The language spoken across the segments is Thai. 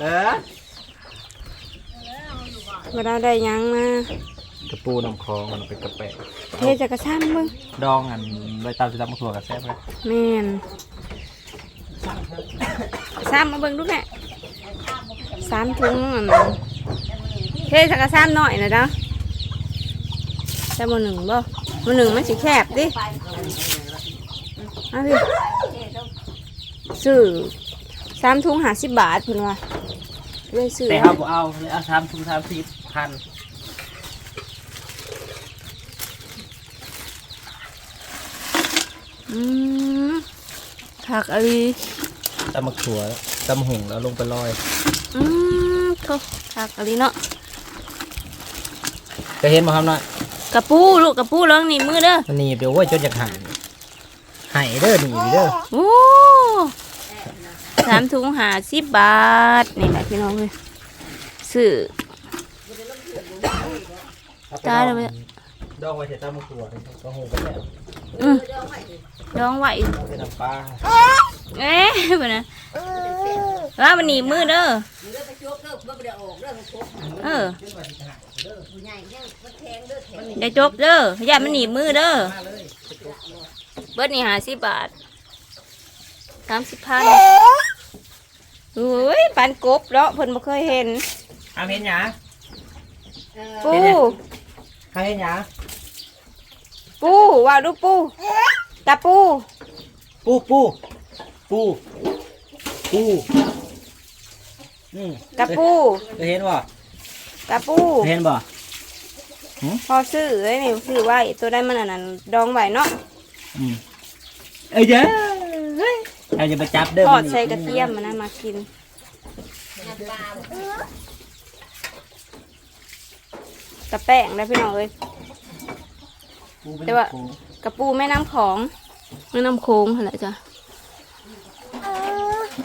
เออบ่ได้ได้หยังมากระปูน้ำคลองมันเป็นกระแปะเทจะกระซ้ำเบิ่งดองอันใบตามสิตามถั่วกับแซ่บเลยแม่นซ้ำมาเบิ่งดูแม่สามถุงอันนั้นเทจะกระซ้ำหน่อยนะจ๊ะแต่บ่หนึ่งบ่บ่หนึ่งมันสิแคบดิเอาสิซื้อ สามถุงห้าสิบบาทเพิ่นว่าเลยซื้อแต่เขาบอกเอาเลยเอาสามทุกสามสิบพันอืมผักอะไรตำมะขัวตำหุงแล้วลงไปลอย อืมโถผักอะไรเนาะจะเห็นมาครับน้อยกระปูลูกกระปูลองนี่มือเด้อมันหนีบเดี๋ยวว่าจนอยากหายหายเด้อหนีบเด้อโอ้สามถุงหาสิบบาท นี่แหละพี่น้องเลยซื้อตายแล้วเว้ยดองไว้เสร็จตำมะขัวก็หุงไปแล้วดองไว้เป็นน้ำปลาเอ๊ะบ่นะว่ามันหนีมือเด้อเอออย่าจบเด้ออย่ามันหนีมือเด้อเบิดนี่หาสิบบาทสามสิบพัน อ้ยปันกบเนาะเพิ่นบ่เคยเห็นอาเห็นหยาปูใครเห็นหยาปูว่าดูปูตาปูปูปูปูปูอืมตาปูเคยเห็นบ่ตาปูเคยเห็นบ่พอซื้อไอ้นี่ซื้อไว้ตัวได้มันอันนั้นดองไว้เนาะอืมเอ้ยเด้อ เฮ้ยเราจะไปจับเด้อทอดมันใส่กระเทียมมันนะมากินกระแป้งได้พี่น้องเอ้ยปูเป็นแต่ว่าปูกระปูแม่น้ำของแม่น้ำโค้งอะไรจ้ะ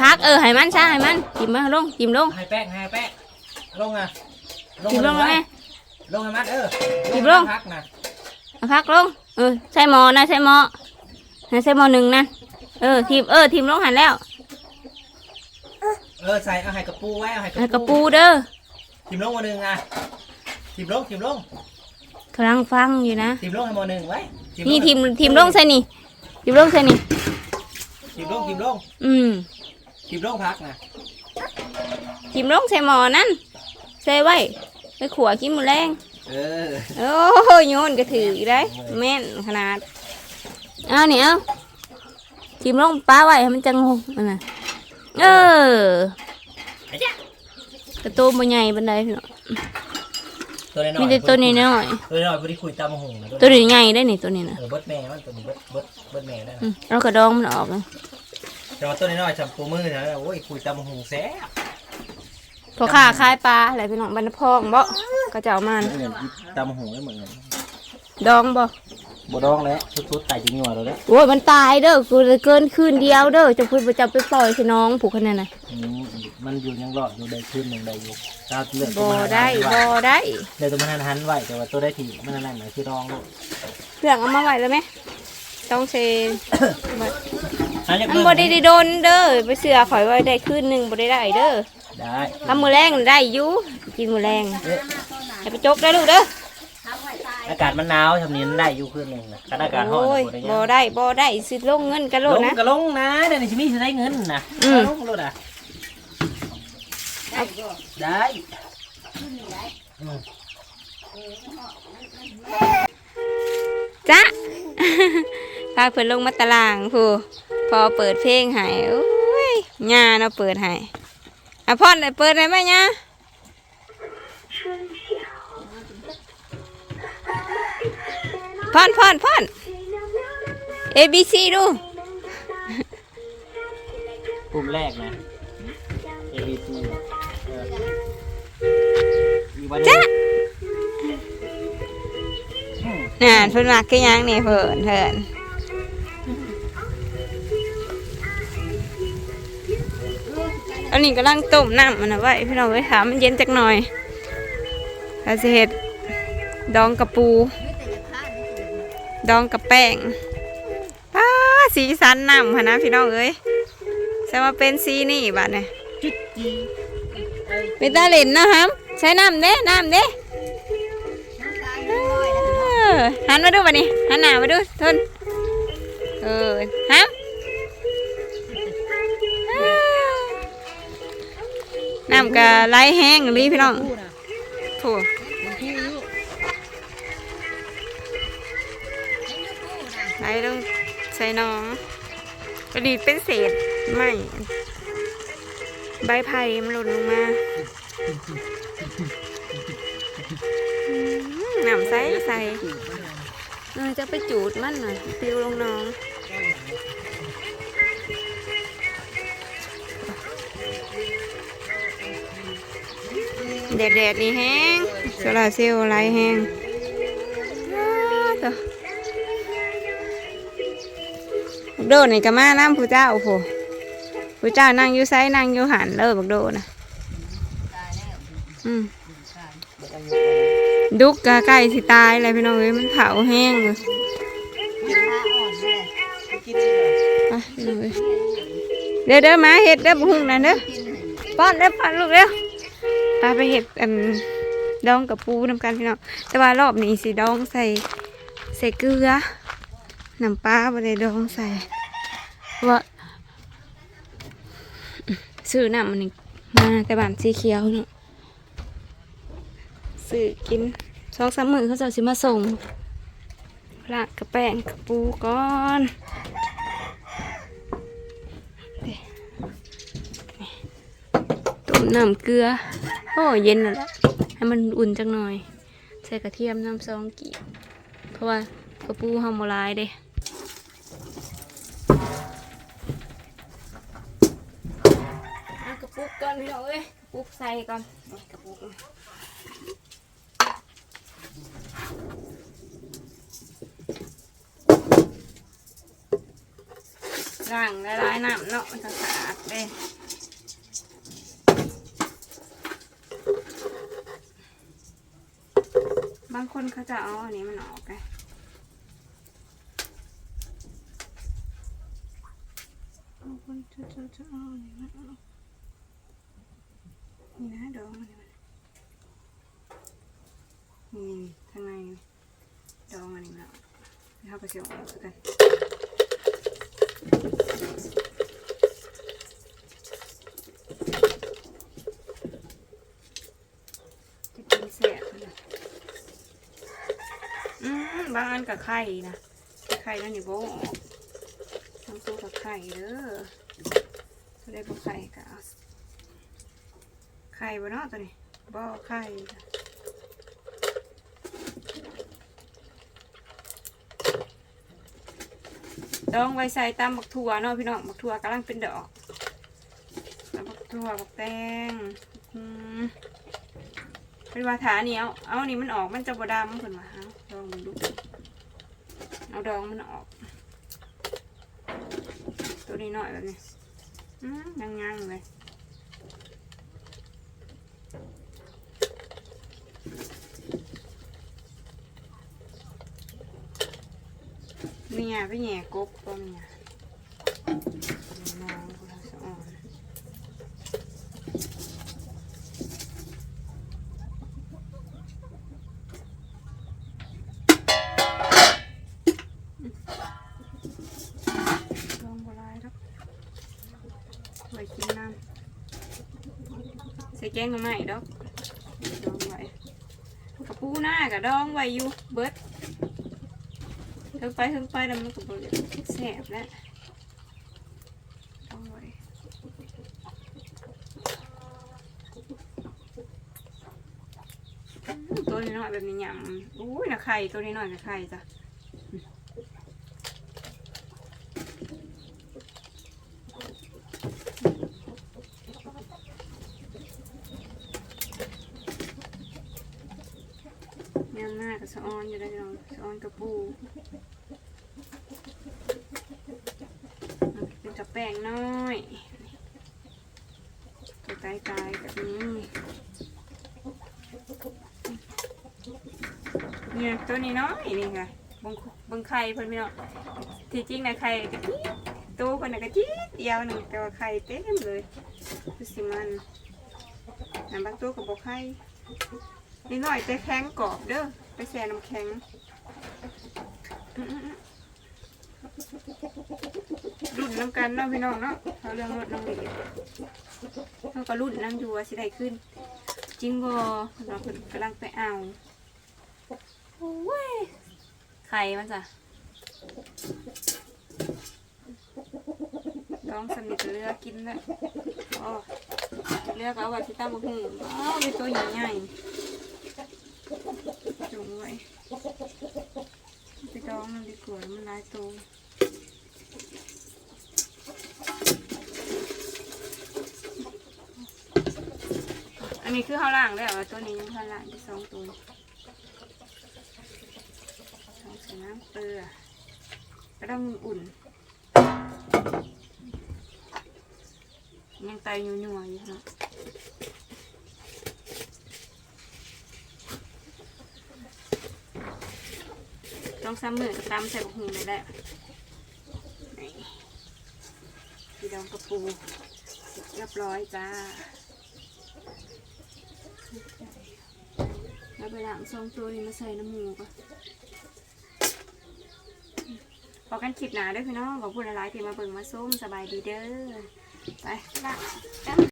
พักเออให้มันซะให้มันจิ้มมาลงจิ้มลงให้แป้งให้แป้งลงอะจิ้มลงแล้วแม่ลงให้มัดเออจิ้มลงพักนะเอาพักลงเออใส่หมอนะใส่หมอนะใส่หมอหนึ่งนะ เออทีมเออทีมลงหันแล้วเออใส่เอาให้กระปูไว้เอาให้ให้กระปูเด้อทิมลงมาหนึ่งอะทิมลงทิมลงกำลังฟังอยู่นะทิมลงให้มาหนึ่งไว้ลงนี่ทีมทีมลงใส่นี่ทีมลงใส่นี่ทิมลงทิมลงอืมทิมลงพักนะทีมลงใส่หมอนั่นใส่ไว้ไปขัวขี้มือแรงเออโอ้ยโยนก็ถืออีกได้แม่นขนาดเอ้าเนี่ยเอา ทีมลงป้าไว้ให้มันจังงงอันน่ะเออกระตูมบใหญ่บันไดพี่น้องตัวน้อยมีแต่ตัวนี้น้อยตัวน้อยพอดีคุยตามมาหงนะๆตัวนี้ใหญ่ได้นี่ตัวนี้นะเออเบิดแม่มันตัวนี้เบิดเบิดเบิดแม่ได้อืนะมเรากระดองมันออกเลยแต่ว่าตัวน้อยๆจำปูมือนะโอ้ยคุยตามมาหงแซ่บพอขาคายปลาอะไรพี่น้องบรรพองบ่ก็จะเอามันเหมือนตามมาหงไม่เหมือนกันดองบ่ บดองแล้วชุดๆไต่จิ้งหยวดเราแล้วโอ้ยมันตายเด้อกูเลยเกินคืนเดียวเด้อจะพูดประจำไปปล่อยใช่น้องผูกคะแนนน่ะอืมมันอยู่ยังรอดอยู่ได้ขึ้นหนึ่งได้อยู่ตาเลือดบ่ได้บ่ได้เดี๋ยวตัวมันหันไหวแต่ว่าตัวได้ทีมันนั่นน่ะคือรองลูกเครื่องเอามาไว้แล้วไหมต้องเซอันนี้มันบ่ได้ได้โดนเด้อไปเสือข่อยไว้ได้คืนหนึ่งบ่ได้ได้เด้อได้ทำมือแรงได้อยู่กินมือแรงเอ๊ะให้ไปจกได้ลูกเด้อ อากาศมันหนาวทำนี้มันได้อยู่ขึ้นหนึ่งนะถ้าอากาศร้อนโอ้ยบ่บ่ได้ได้บ่ได้สิลงเงินกันโลลดงนะ ก็ลงนะเดี๋ยวนี้ชิมีจะได้เงินนะอืม ลงโลดอะได้อืมจ้ะ พาเพิ่นลงมาตารางผู้พอเปิดเพลงให้โอ้ยย่าเนาะเปิดให้อะพ่อนได้เปิดได้ไหมย่า พ่อนพ่อนพ่อน A B C ดู ปุ่มแรกนะ A B C เอออีกวันหนึงอืมน่ะเพิ่นมักคือหยังนี่เพิ่นเพิ่นอันนี้กำลังต้มน้ำมันเอาไว้พี่น้องไว้ถามมันเย็นจักหน่อยเราจะเห็ดดองกระปู ดองกับแป้งป้าสีสันน้ำค่ะนะพี่น้องเอ้ยจะมาเป็นสีนี่บัดเนี่ยเป็นตาเล่นนะครับ ใช้น้ำเด้น้ำเด้หันมาดูป่ะนี่หันหน้ามาดูทนเออฮัมน้ำกะไหลแห้งรีพี่น้องถูมั ไหลลงใส่น้องกระดีเป็นเศษไม่ใบไผ่มันหล่นลงมาอืมน้ำใสใสจูบมันเออจะไปจูดมันหน่อยปิวลงน้องแดดแดดๆนี่แห้งโซลาเซลล์ไลแห้งอ้าว โดนี่ก็มาน้ำผู้เจ้าโอ้โหผู้เจ้านั่งอยู่ไซนั่งอยู่หันเลยบักโดนะอืมบ่ต้อกมาเลยดุกกะใกล้สิตายเลยพี่น้องเอ้ยมันเผาแห้งเลยกินดีกว่าไปพี่น้องเอ้ยเด้อเด้อมาเห็ดเด้อบุ้งนั่นเด้อป้อนเด้อป้อนลูกเด้อตาไปเห็ดอันดองกับปูนำกันพี่น้องแต่ว่ารอบนี้สิดองใส่ใส่เกลือน้ำปลาบ่ได้ดองใส่ ว่าซื้อน้ำมันมาแต่บานสีเขียวเนาะซื้อกินสองสามมื้อเขาจะสิมาส่งลาดกระแป้งกระปูก่อนต้มน้ำเกลือ โอ้เย็นแล้วละให้มันอุ่นจังหน่อย ใส่กระเทียมน้ำซองกีบเพราะว่ากระปูห้ามโมลายเด้เอากระปุกก่อน พี่น้องเอ้ยกระปุกใส่ก่อนนี่กระปุกมาล้างละลายน้ำเนาะมันจะสะอาดเด้บางคนเขาจะเอาอันนี้มันออกไงบางคนจะจะจะเอาอันนี้มันออก นี่นะดองมันนี่มันนี่ข้างในดองอันนี้มันออกเดี๋ยวเราไปเสียบออกสักกันจะกินแสบเลยอืมบางอันกับไข่นะไข่นั่นนี่โบออกทั้งตัวกับไข่เด้อตัวได้บ่ไข่กับเอา ไข่บ่เนาะตัวนี้บ่ไข่จ้ะดองไว้ใส่ตามบักถั่วเนาะพี่น้องบักถั่วกำลังเป็นดอกตามบักถั่วบักแตงเป็นวาถาเหนียวเอาอันนี้มันออกมันจะบดำเพิ่นวาเอาลองดูเอาดองมันออก ตัวนี้หน่อยแบบนี้ยังยังๆเลย เมียไปแหย่กบก็เมียมองกูทำสะอ่อนลองบลายครับไว้กินน้ำใส่แกงกับไม้ดอกดองไว้กระปูหน้ากับดองไว้อยู่เบิด เทิงไปเทิงไปแล้วมันก็เบิแสบแล้วตัวนี้น้อยแบบนี้ยำอุ้ยนะไข่ตัวนี้น้อยนะไข่จ้ะ ยำหน้ากับ สะออนอยู่ได้พี่น้องสะออนกับปูเป็นกับแป้งน้อยตัวไกลๆแบบนี้เนี่ยตัวนี้น้อยนี่ค่ะบงบงไข่เพิ่นพี่น้องที่จริงนะไข่กะทิตัวเพิ่นน่ะกะทิเดียวหนึ่งแต่ว่าไข่เต็มเลยคือสิมันน้ำบางตัวกับบกไข่นิดหน่อยแต่แข็งกรอบเด้อ ไปแช่น้ำแข็งรุ่นน้ำกันเนาะพี่น้องเนาะเขาเรื่องรถน้ำหลีเขาก็รุ่นน้ำอยู่ว่าสิได้ขึ้น จริงบ่เราเพิ่นกำลังไปเอาโอ้ยไข่มันจ้ะน้องสนิทเรือกินเลยอ๋อเรือกเอาไว้ที่ตั้งบะหูอ้าวเป็นตัวใหญ่ๆ จุงไว้ไปดองมันดีกว่ามันลายตัวอันนี้คือข้าวล่างแล้วตัวนี้ยังข้าวล่างที่สองตัวสองใส่น้ำเกลือก็ต้องอุ่นยังไตยัวๆอยู่นะ องซ้ำมือกับตำใส่บะหูเลยและนี่พี่ดองกระปูเรียบร้อยจ้าแล้วไปล้างซองตัวนี้มาใส่น้ำหมูก่อนพอกันคลิปหนาด้วยพี่น้องขอบคุณหลายๆที่มาเบิ่งมาส้มสบายดีเด้อ ไปละ